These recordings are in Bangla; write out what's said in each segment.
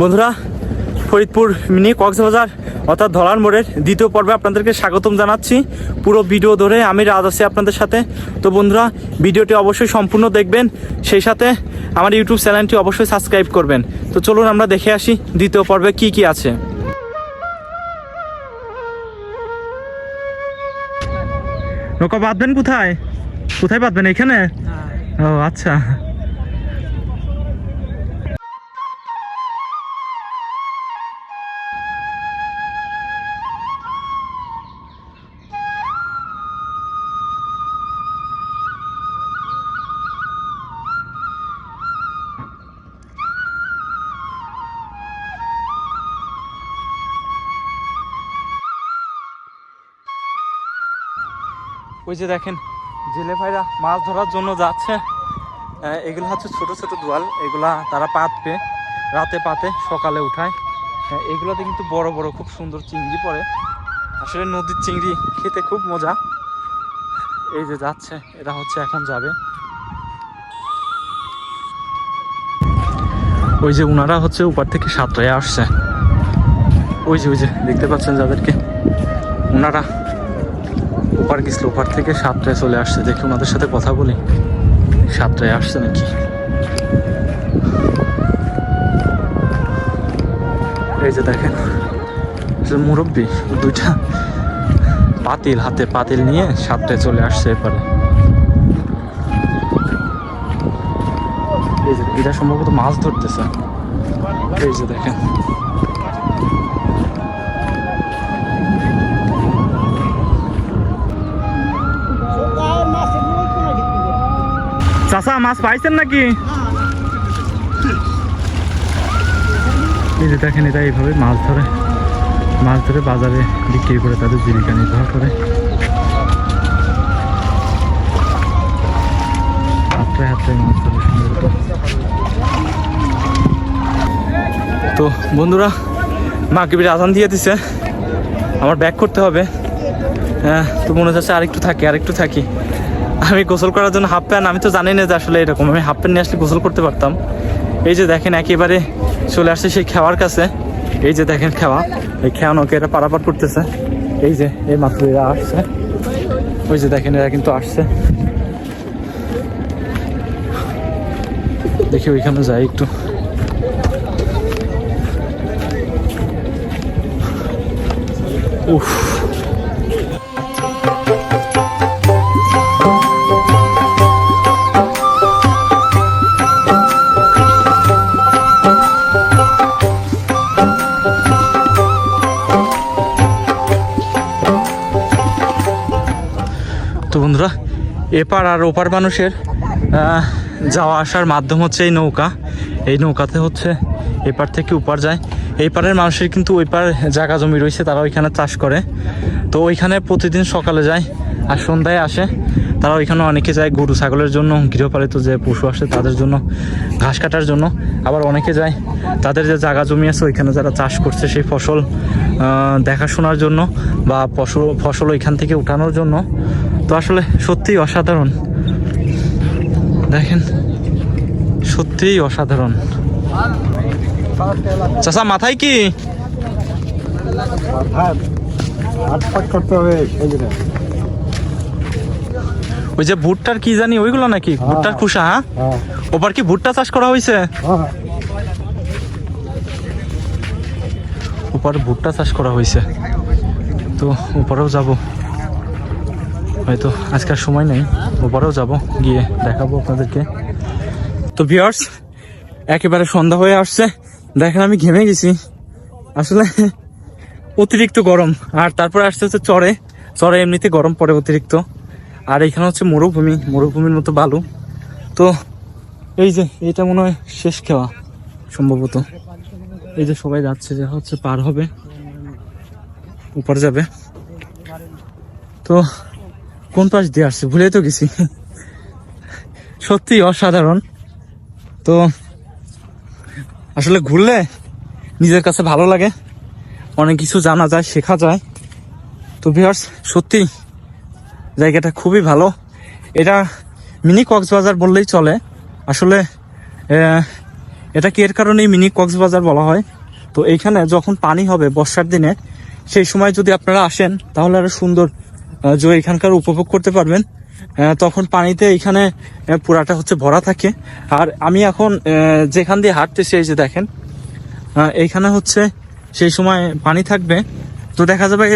বন্ধুরা ফরিদপুর মিনি কক্সবাজার অর্থাৎ ধলার মোড়ের দ্বিতীয় পর্বে আপনাদেরকে স্বাগতম জানাচ্ছি। পুরো ভিডিও ধরে আমি রাজ আছি আপনাদের সাথে। তো বন্ধুরা ভিডিওটি অবশ্যই সম্পূর্ণ দেখবেন। সেই সাথে আমার ইউটিউব চ্যানেলটি অবশ্যই সাবস্ক্রাইব করবেন। তো চলুন আমরা দেখে আসি দ্বিতীয় পর্বে কি কি আছে। নৌকা বাঁধবেন কোথায়? কোথায় বাঁধবেন এখানে? ও আচ্ছা। ওই যে দেখেন, জেলে ভাইরা মাছ ধরার জন্য যাচ্ছে। এগুলো হচ্ছে ছোট ছোট দোয়াল, এগুলা তারা পাতবে, রাতে পাতে, সকালে উঠায়। এগুলোতে কিন্তু বড় বড় খুব সুন্দর চিংড়ি পড়ে। আসলে নদীর চিংড়ি খেতে খুব মজা। এই যে যাচ্ছে, এরা হচ্ছে এখন যাবে। ওই যে উনারা হচ্ছে উপর থেকে সাঁতরে আসছে। ওই যে ওই যে, দেখতে পাচ্ছেন যাদেরকে? উনারা ওপার গেছিল, ওপার থেকে সাতটায় চলে আসছে। দেখি ওনাদের সাথে কথা বলি। সাতটায় আসছে নাকি? এই যে দেখেন মুরব্বী, দুইটা পাতিল হাতে পাতিল নিয়ে সাতটায় চলে আসছে এপারে। এই যে, এটা সম্ভবত মাছ ধরতেছে। এই যে দেখেন। চাচা মাছ পাইছেন নাকি? এই যে দেখেন এটা এইভাবে মাছ ধরে। মাছ ধরে বাজারে বিক্রি করে তাদের জীবিকা নির্বাহ করে। মাছ তো বন্ধুরা, মাগরিবের আজান দিয়ে দিছে। আমার ব্যাক করতে হবে। হ্যাঁ তো মনে হচ্ছে আরেকটু থাকি আরেকটু থাকি। আমি গোসল করার জন্য হাফ প্যান্ট আমি তো জানি না যে আসলে এরকম। আমি হাফ প্যান্ট নিয়ে আসলে গোসল করতে পারতাম। এই যে দেখেন একেবারে চলে আসছে সেই খেওয়ার কাছে। এই যে দেখেন খেওয়া। এই খেওয়া নৌকে এরা পারাপার করতেছে। এই যে, এই মাত্র এরা আসছে। ওই যে দেখেন, এরা কিন্তু আসছে। দেখি ওইখানে যাই একটু। উফ। তো বন্ধুরা, এপার আর ওপার মানুষের যাওয়া আসার মাধ্যম হচ্ছে এই নৌকা। এই নৌকাতে হচ্ছে এপার থেকে ওপার যায়। এই পারের মানুষের কিন্তু ওই পার জায়গা জমি রয়েছে, তারা ওইখানে চাষ করে। তো ওইখানে প্রতিদিন সকালে যায় আর সন্ধ্যায় আসে। তারা ওইখানে অনেকে যায় গরু, ছাগলের জন্য, গৃহপালিত যে পশু আসে তাদের জন্য, ঘাস কাটার জন্য। আবার অনেকে যায়, তাদের যে জায়গা জমি আছে ওইখানে যারা চাষ করছে সেই ফসল দেখাশোনার জন্য বা ফসল ফসল ওইখান থেকে উঠানোর জন্য। তো আসলে সত্যিই অসাধারণ। দেখেন সত্যিই অসাধারণ। চাচা মাথায় কি? ওই যে ভুট্টার কি জানি ওইগুলো নাকি? ভুট্টার খুশা হ্যাঁ? হ্যাঁ। ওপার কি ভুট্টা চাষ করা হয়েছে? হ্যাঁ। ওপার ভুট্টা চাষ করা হয়েছে। তো ওপারেও যাব। হয়তো আজকাল সময় নেই, ওপারেও যাব, গিয়ে দেখাবো আপনাদেরকে। তো ভিউয়ার্স একেবারে সন্ধ্যা হয়ে আসছে। দেখেন আমি ঘেমে গেছি। আসলে অতিরিক্ত গরম। আর তারপরে আসতে হচ্ছে চরে। চরে এমনিতে গরম পড়ে অতিরিক্ত। আর এখানে হচ্ছে মরুভূমি, মরুভূমির মতো বালু। তো এই যে, এটা মনে হয় শেষ খাওয়া, সম্ভবত। এই যে সবাই যাচ্ছে যে হচ্ছে পার হবে। উপরে যাবে। তো কোন পাশ দিয়ে আসছে? ভুলে তো গেছি। সত্যি অসাধারণ। তো, আসলে ঘুরলে নিজের কাছে ভালো লাগে। অনেক কিছু জানা যায়, শেখা যায়। তো ভিউয়ার্স সত্যি জায়গাটা খুবই ভালো। এটা মিনি কক্সবাজার বললেই চলে। আসলে এটা কি এর কারণেই মিনি কক্সবাজার বলা হয়? তো এইখানে যখন পানি হবে বর্ষার দিনে, সেই সময় যদি আপনারা আসেন, তাহলে আরও সুন্দর যে এখানকার উপভোগ করতে পারবেন তখন পানিতে এখানে পুরাটা হচ্ছে ভরা থাকে। আর আমি এখন যেখান দিয়ে হাঁটতেছি, এই যে দেখেন এইখানে হচ্ছে সেই সময় পানি থাকবে। তো দেখা যাবে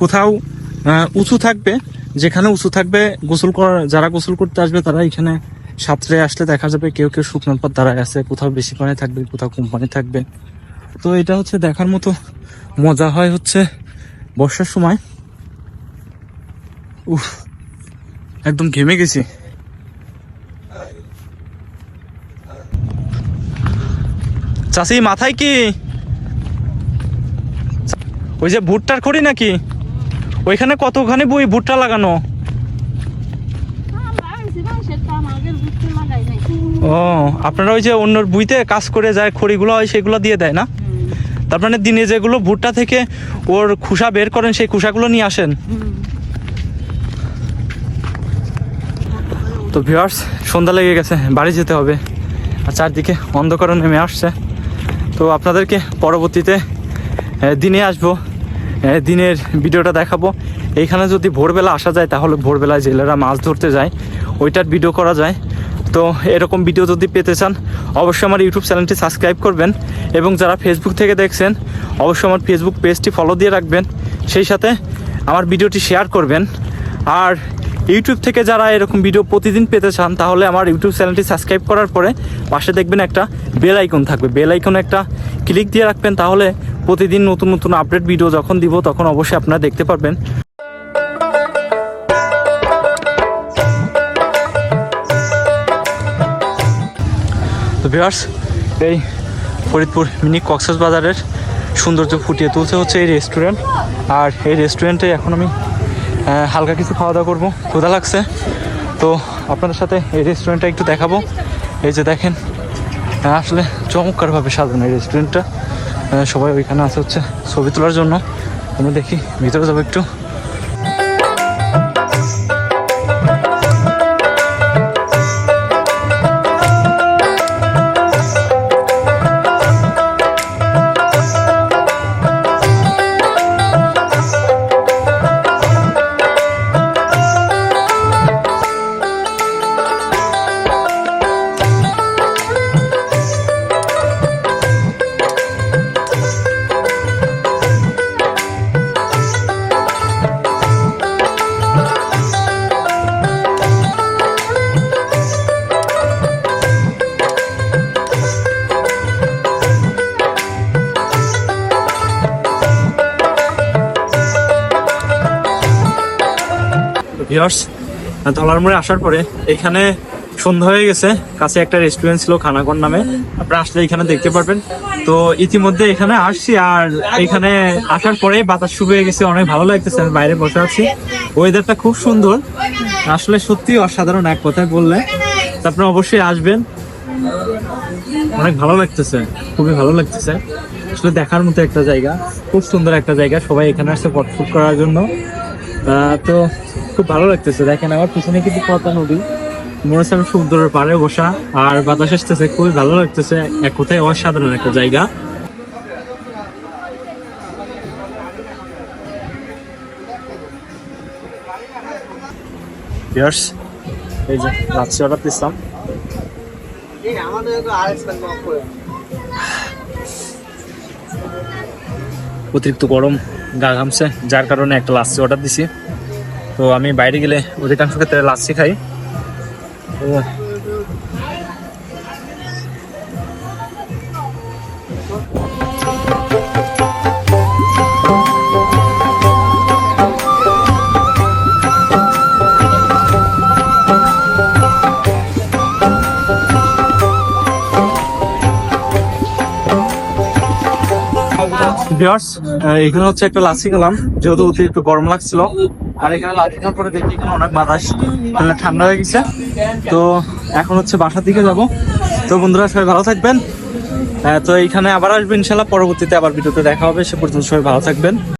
কোথাও উঁচু থাকবে, যেখানে উঁচু থাকবে, গোসল করার, যারা গোসল করতে আসবে, তারা এখানে সাঁতরে আসলে দেখা যাবে কেউ কেউ শুকনো পথ দাঁড়ায় আছে, কোথাও বেশি পানি থাকবে, কোথাও কম পানি থাকবে। তো এটা হচ্ছে দেখার মতো মজা হয় হচ্ছে বর্ষার সময়। উফ, একদম ঘেমে গেছি। চাষি মাথায় কি? ওই যে ভুট্টার খড়ি নাকি? ওইখানে কতখানি বই ভুট্টা লাগানো? ও, আপনারা ওই যে অন্যর বুইতে কাজ করে যায়, খড়িগুলো হয়, সেগুলো দিয়ে দেয় না? তার মানে দিনে যেগুলো ভুট্টা থেকে ওর খুসা বের করেন, সেই খুসাগুলো নিয়ে আসেন? তো ভিউয়ার্স সন্ধ্যা লেগে গেছে, বাড়ি যেতে হবে। আর চারদিকে অন্ধকার নেমে আসছে। তো আপনাদেরকে পরবর্তীতে দিনে আসব। দিনের ভিডিওটা দেখাবো। এইখানে যদি ভোরবেলা আসা যায়, তাহলে ভোরবেলায় জেলেরা মাছ ধরতে যায়। ওইটার ভিডিও করা যায়। তো এরকম ভিডিও যদি পেতে চান, অবশ্যই আমার ইউটিউব চ্যানেলটি সাবস্ক্রাইব করবেন। এবং যারা ফেসবুক থেকে দেখছেন, অবশ্যই আমার ফেসবুক পেজটি ফলো দিয়ে রাখবেন। সেই সাথে আমার ভিডিওটি শেয়ার করবেন। আর ইউটিউব থেকে যারা এরকম ভিডিও প্রতিদিন পেতে চান, তাহলে আমার ইউটিউব চ্যানেলটি সাবস্ক্রাইব করার পরে পাশে দেখবেন একটা বেল আইকন থাকবে। বেল আইকন একটা ক্লিক দিয়ে রাখবেন, তাহলে প্রতিদিন নতুন নতুন আপডেট ভিডিও যখন দিব, তখন অবশ্যই আপনারা দেখতে পারবেন। তো ভিউয়ার্স এই ফরিদপুর মিনি কক্সেস বাজারের সৌন্দর্য ফুটিয়ে তুলছে হচ্ছে এই রেস্টুরেন্ট আর এই রেস্টুরেন্টে এখন আমি হালকা কিছু খাওয়া দাওয়া করব। ক্ষুধা লাগছে। তো আপনাদের সাথে এই রেস্টুরেন্টটা একটু দেখাবো। এই যে দেখেন, আসলে চমৎকারভাবে সাজানো এই রেস্টুরেন্টটা সবাই ওইখানে আসা হচ্ছে ছবি তোলার জন্য। আমরা দেখি, ভিতরে যাব একটু। তলার মোড়ে আসার পরে এখানে সন্ধ্যা হয়ে গেছে। কাছে একটা রেস্টুরেন্ট ছিল খানাগর নামে। আপনারা আসলে এখানে দেখতে পারবেন। তো ইতিমধ্যে এখানে আসছি আর এখানে আসার পরে বাতাস শুরু হয়ে গেছে। অনেক ভালো লাগতেছে। আমি বাইরে বসে আছি। ওয়েদারটা খুব সুন্দর। আসলে সত্যি অসাধারণ এক কথায় বললে। আপনারা অবশ্যই আসবেন। অনেক ভালো লাগতেছে। খুবই ভালো লাগতেছে। আসলে দেখার মতো একটা জায়গা। খুব সুন্দর একটা জায়গা। সবাই এখানে আসছে ফটোশুট করার জন্য। তো খুব ভালো লাগতেছে। দেখেন আমার পিছনে কিন্তু পদ্মা নদী। মনে হচ্ছে আমি পাড়ে বসা। আর বাতাস আসতেছে, খুবই ভালো লাগতেছে। এক কোথায় অসাধারণ একটা জায়গা। এই যে অর্ডার অতিরিক্ত গরম। গা ঘামছে, যার কারণে একটা লাচ্ছি অর্ডার দিছি। তো আমি বাইরে গেলে অধিকাংশ ক্ষেত্রে লাচ্ছি খাই। তো ভিউয়ার্স এখানে হচ্ছে একটা লাচ্ছি খেলাম, যেহেতু অতিরিক্ত গরম লাগছিল। আর এখানে লাচ্ছি খাওয়ার পরে দেখি এখানে অনেক বাতাস ঠান্ডা হয়ে গেছে। তো এখন হচ্ছে বাসার দিকে যাব। তো বন্ধুরা, সবাই ভালো থাকবেন। তো এইখানে আবার আসবেন ইনশাল্লাহ, পরবর্তীতে আবার ভিডিওতে দেখা হবে। সে পর্যন্ত সবাই ভালো থাকবেন।